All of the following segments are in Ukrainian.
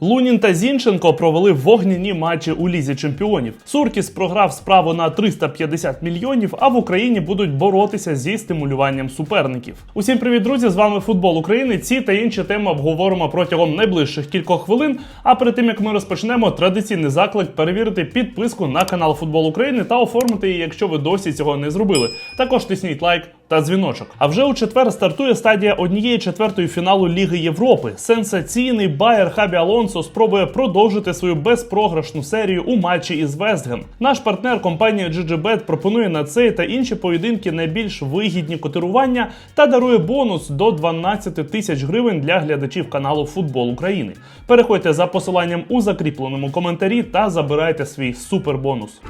Лунін та Зінченко провели вогняні матчі у лізі чемпіонів. Суркіс програв справу на 350 мільйонів, а в Україні будуть боротися зі стимулюванням суперників. Усім привіт, друзі! З вами футбол України. Ці та інші теми обговоримо протягом найближчих кількох хвилин. А перед тим як ми розпочнемо, традиційний заклик перевірити підписку на канал Футбол України та оформити її, якщо ви досі цього не зробили. Також тисніть лайк та дзвіночок. А вже у четвер стартує стадія однієї четвертої фіналу Ліги Європи. Сенсаційний Байер Хабі Алонсо спробує продовжити свою безпрограшну серію у матчі із Вестгем. Наш партнер компанія GGBet пропонує на цей та інші поєдинки найбільш вигідні котирування та дарує бонус до 12 тисяч гривень для глядачів каналу Футбол України. Переходьте за посиланням у закріпленому коментарі та забирайте свій супербонус.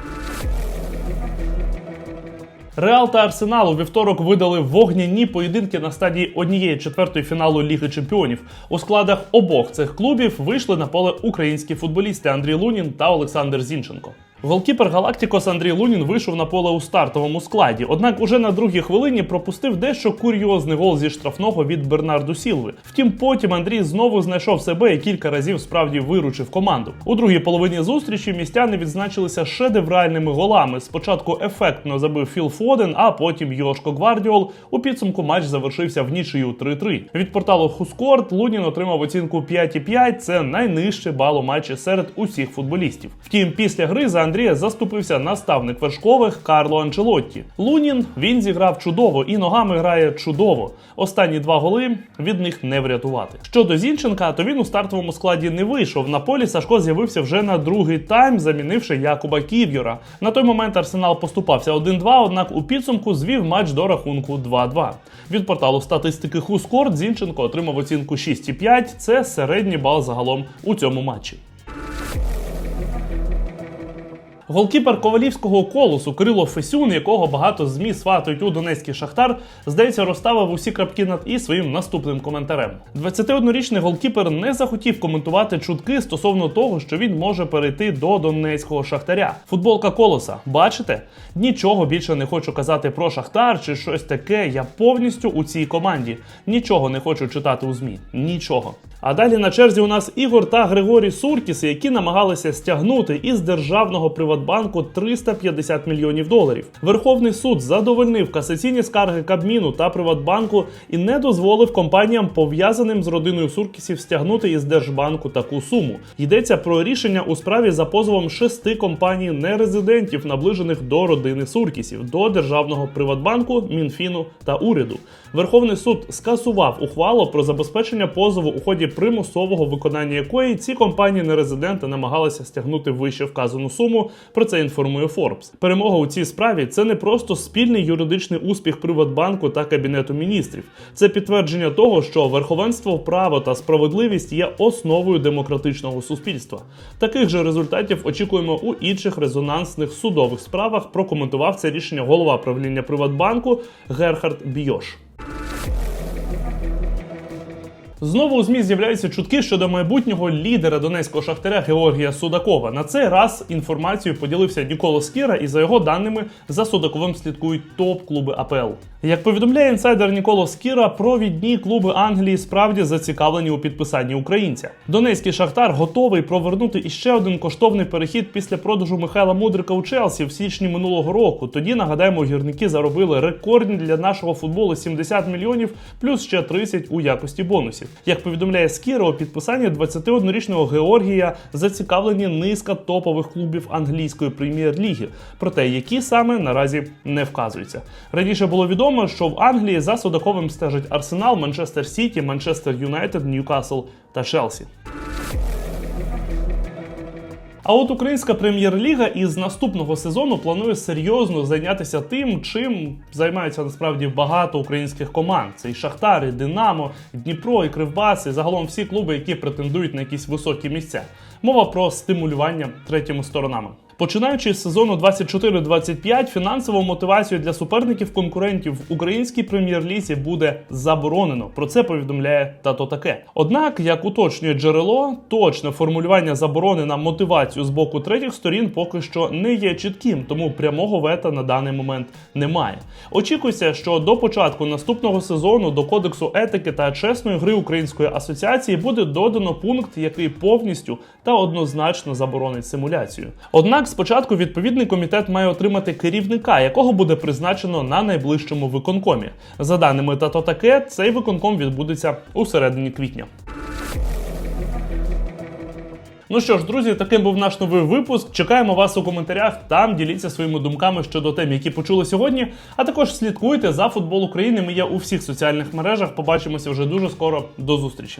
Реал та Арсенал у вівторок видали вогняні поєдинки на стадії однієї четвертої фіналу Ліги Чемпіонів. У складах обох цих клубів вийшли на поле українські футболісти Андрій Лунін та Олександр Зінченко. Голкіпер Галактикос Андрій Лунін вийшов на поле у стартовому складі, однак уже на другій хвилині пропустив дещо курйозний гол зі штрафного від Бернарду Сілви. Втім, потім Андрій знову знайшов себе і кілька разів справді виручив команду. У другій половині зустрічі містяни відзначилися шедевральними голами. Спочатку ефектно забив Філ Фоден, а потім Йошко Гвардіол. У підсумку матч завершився в нічию 3-3. Від порталу Хускорт Лунін отримав оцінку 5,5. Це найнижче бал у матчі серед усіх футболістів. Втім, після гри за Андрія заступився наставник вершкових Карло Анчелотті. Лунін він зіграв чудово і ногами грає чудово. Останні два голи від них не врятувати. Щодо Зінченка, то він у стартовому складі не вийшов. На полі Сашко з'явився вже на другий тайм, замінивши Якуба Ків'юра. На той момент Арсенал поступався 1-2, однак у підсумку звів матч до рахунку 2-2. Від порталу статистики Хускорт Зінченко отримав оцінку 6,5. Це середній бал загалом у цьому матчі. Голкіпер ковалівського колосу Кирило Фесюн, якого багато змі сватують у Донецький шахтар, здається, розставив усі крапки над і своїм наступним коментарем. 21-річний голкіпер не захотів коментувати чутки стосовно того, що він може перейти до донецького шахтаря. Футболка колоса, бачите? Нічого більше не хочу казати про шахтар чи щось таке. Я повністю у цій команді. Нічого не хочу читати у змі. Нічого. А далі на черзі у нас Ігор та Григорій Суркіси, які намагалися стягнути із державного Приватбанку 350 мільйонів доларів. Верховний суд задовольнив касаційні скарги Кабміну та Приватбанку і не дозволив компаніям, пов'язаним з родиною Суркісів, стягнути із Держбанку таку суму. Йдеться про рішення у справі за позовом шести компаній нерезидентів, наближених до родини Суркісів, до державного Приватбанку, Мінфіну та уряду. Верховний суд скасував ухвалу про забезпечення позову у ході примусового виконання якої ці компанії нерезиденти намагалися стягнути вище вказану суму. Про це інформує Forbes. Перемога у цій справі це не просто спільний юридичний успіх Приватбанку та Кабінету міністрів. Це підтвердження того, що верховенство права та справедливість є основою демократичного суспільства. Таких же результатів очікуємо у інших резонансних судових справах. Прокоментував це рішення голова правління Приватбанку Герхард Бійош. Знову у ЗМІ з'являються чутки щодо майбутнього лідера донецького шахтаря Георгія Судакова. На цей раз інформацією поділився Ніколо Скіра, і за його даними за Судаковим слідкують топ-клуби АПЛ. Як повідомляє інсайдер Ніколо Скіра, провідні клуби Англії справді зацікавлені у підписанні українця. Донецький шахтар готовий провернути іще один коштовний перехід після продажу Михайла Мудрика у Челсі в січні минулого року. Тоді нагадаємо, гірники заробили рекордні для нашого футболу 70 мільйонів, плюс ще 30 у якості бонусів. Як повідомляє Скіро, у підписанні 21-річного Георгія зацікавлені низка топових клубів англійської прем'єр-ліги, проте які саме наразі не вказуються. Раніше було відомо, що в Англії за Судаковим стежать Арсенал, Манчестер Сіті, Манчестер Юнайтед, Ньюкасл та Челсі. А от українська прем'єр-ліга із наступного сезону планує серйозно зайнятися тим, чим займаються насправді багато українських команд. Це і Шахтар, і Динамо, і Дніпро, і Кривбас, і загалом всі клуби, які претендують на якісь високі місця. Мова про стимулювання третіми сторонами. Починаючи з сезону 24-25, фінансову мотивацію для суперників конкурентів в українській прем'єр-лізі буде заборонено. Про це повідомляє тато таке. Однак, як уточнює джерело, точне формулювання заборони на мотивацію з боку третіх сторін поки що не є чітким, тому прямого вета на даний момент немає. Очікується, що до початку наступного сезону до кодексу етики та чесної гри української асоціації буде додано пункт, який повністю та однозначно заборонить симуляцію. Спочатку відповідний комітет має отримати керівника, якого буде призначено на найближчому виконкомі. За даними тато таке, цей виконком відбудеться у середині квітня. Ну що ж, друзі, таким був наш новий випуск. Чекаємо вас у коментарях. Там діліться своїми думками щодо тем, які почули сьогодні. А також слідкуйте за футбол України. Ми є у всіх соціальних мережах. Побачимося вже дуже скоро. До зустрічі.